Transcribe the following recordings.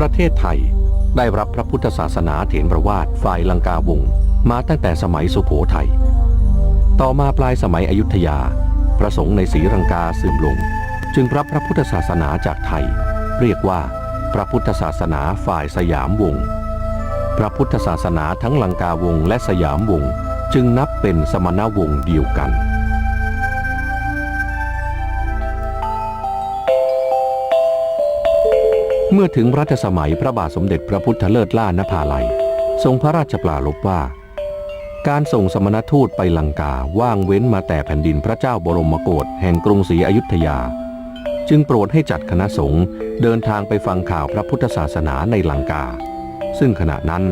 ประเทศไทยได้รับพระพุทธศาสนาเถรประวาสฝ่ายลังกาวงมาตั้งแต่สมัยสุโขทัย ต่อมาปลายสมัยอยุธยาประสงค์ในศรีลังกาเสื่อมลง จึงรับพระพุทธศาสนาจากไทย เรียกว่าพระพุทธศาสนาฝ่ายสยามวงศ์พระพุทธศาสนาทั้งลังกาวงและสยามวงศ์จึงนับเป็นสมณวงศ์เดียวกัน มื่อถึงรัชสมัยพระบาทสมเด็จพระพุทธเลิศล่านภาลัย ทรงพระราชปราลบว่า การส่งสมณทูตไปลังกาว่างเว้นมาแต่แผ่นดินพระเจ้าบรมโกศแห่งกรุงศรีอยุธยา จึงโปรดให้จัดคณะสงฆ์เดินทางไปฟังข่าวพระพุทธศาสนาในลังกา ซึ่งขณะนั้น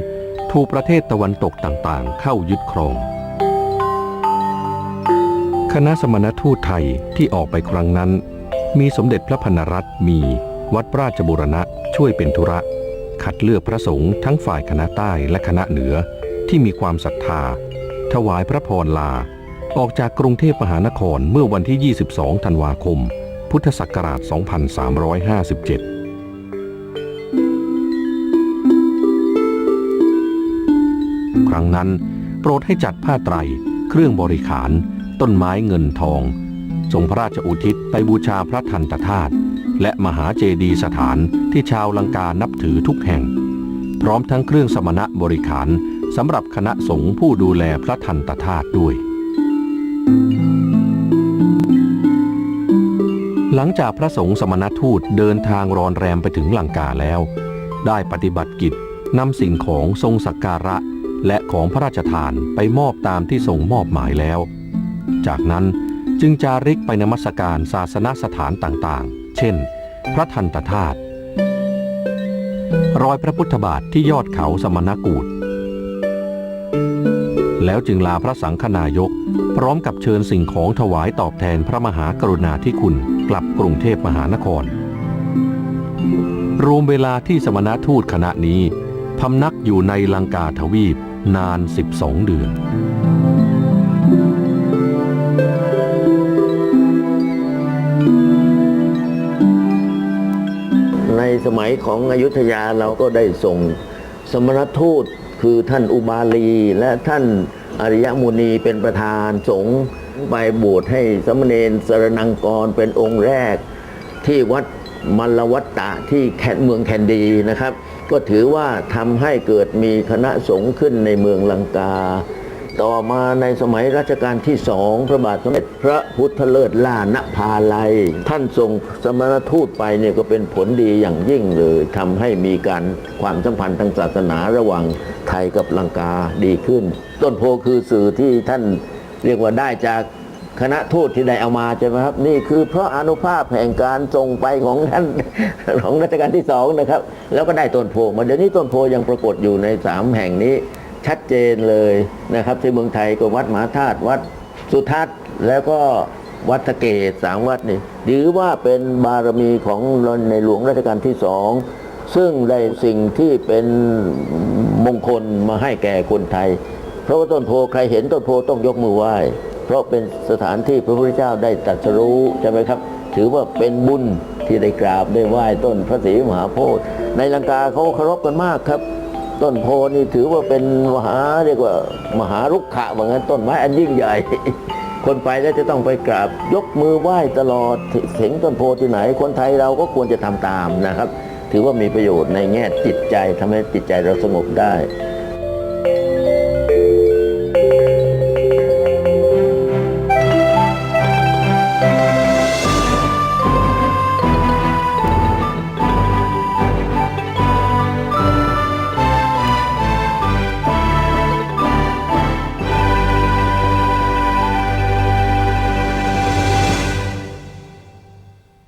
ถูกประเทศตะวันตกต่างๆ เข้ายึดครอง คณะสมณทูตไทยที่ออกไปครั้งนั้น มีสมเด็จพระพันรัตน์มี วัดราชบุรณะช่วยเป็นธุระ คัดเลือกพระสงฆ์ทั้งฝ่ายคณะใต้และคณะเหนือที่มีความศรัทธา ถวายพระพรลา ออกจากกรุงเทพมหานครเมื่อวันที่ 22 ธันวาคม พุทธศักราช 2357ครั้งนั้นโปรดให้จัดผ้าไตร เครื่องบริขาร ต้นไม้เงินทองทรงพระราชอุทิศไปบูชาพระทันตธาตุ และมหาเจดีสถานที่ชาวลังกานับถือทุกแห่ง พร้อมทั้งเครื่องสมณะบริขารสำหรับคณะสงฆ์ผู้ดูแลพระทันตธาตุด้วย หลังจากพระสงฆ์สมณทูตเดินทางรอนแรมไปถึงลังกาแล้ว ได้ปฏิบัติกิจนำสิ่งของทรงสักการะ และของพระราชทานไปมอบตามที่ทรงมอบหมายแล้ว จากนั้น จึงจาริกไปนมัสการศาสนสถานต่างๆ เช่น พระทันตธาตุรอยพระพุทธบาทที่ยอดเขาสมณกูฏแล้วจึงลาพระสังฆนายก พร้อมกับเชิญสิ่งของถวายตอบแทนพระมหากรุณาธิคุณกลับกรุงเทพมหานคร รวมเวลาที่สมณทูตคณะนี้พำนักอยู่ในลังกาทวีปนาน 12 เดือน สมัยของอยุธยาเราก็ได้ส่งสมณทูตคือท่านอุบาลี และท่านอริยมุนีเป็นประธานสงฆ์ไปบวชให้สมณเณรสรนังกรเป็นองค์แรก ที่วัดมัลลวัตตะที่แคนเมืองแคนดีนะครับ ก็ถือว่าทำให้เกิดมีคณะสงฆ์ขึ้นในเมืองลังกา ต่อมาในสมัยรัชกาลที่สองพระบาทสมเด็จพระพุทธเลิศล่านภาลัย ท่านทรงสมณทูตไปเนี่ยก็เป็นผลดีอย่างยิ่งเลยทำให้มีการความสัมพันธ์ทางศาสนาระหว่างไทยกับลังกาดีขึ้น ต้นโพคือสื่อที่ท่านเรียกว่าได้จากคณะทูตที่ได้เอามาใช่ไหมครับ นี่คือเพราะอนุภาพแห่งการส่งไปของท่านของรัชกาลที่สองนะครับ แล้วก็ได้ต้นโพมาเดี๋ยวนี้ต้นโพยังปรากฏอยู่ในสามแห่งนี้ ชัดเจนเลยนะครับที่เมืองไทยก็วัดมหาธาตุวัดสุทัศน์แล้วก็วัดสะเกตสามวัดนี่ถือว่าเป็นบารมีของในหลวงรัชกาลที่สองซึ่งได้สิ่งที่เป็นมงคลมาให้แก่คนไทย เพราะว่าต้นโพใครเห็นต้นโพต้องยกมือไหว้ เพราะเป็นสถานที่พระพุทธเจ้าได้ตรัสรู้ใช่ไหมครับ ถือว่าเป็นบุญที่ได้กราบได้ไหว้ต้นพระศรีมหาโพธิ์ในลังกาเขาเคารพกันมากครับ ต้นโพนี่ถือว่าเป็นมหาเรียกว่า มหาลุกขะว่างั้นต้นไม้อันยิ่งใหญ่ คนไปแล้วจะต้องไปกราบยกมือไหว้ตลอดถึงต้นโพที่ไหน คนไทยเราก็ควรจะทำตามนะครับ ถือว่ามีประโยชน์ในแง่จิตใจทำให้จิตใจเราสงบได้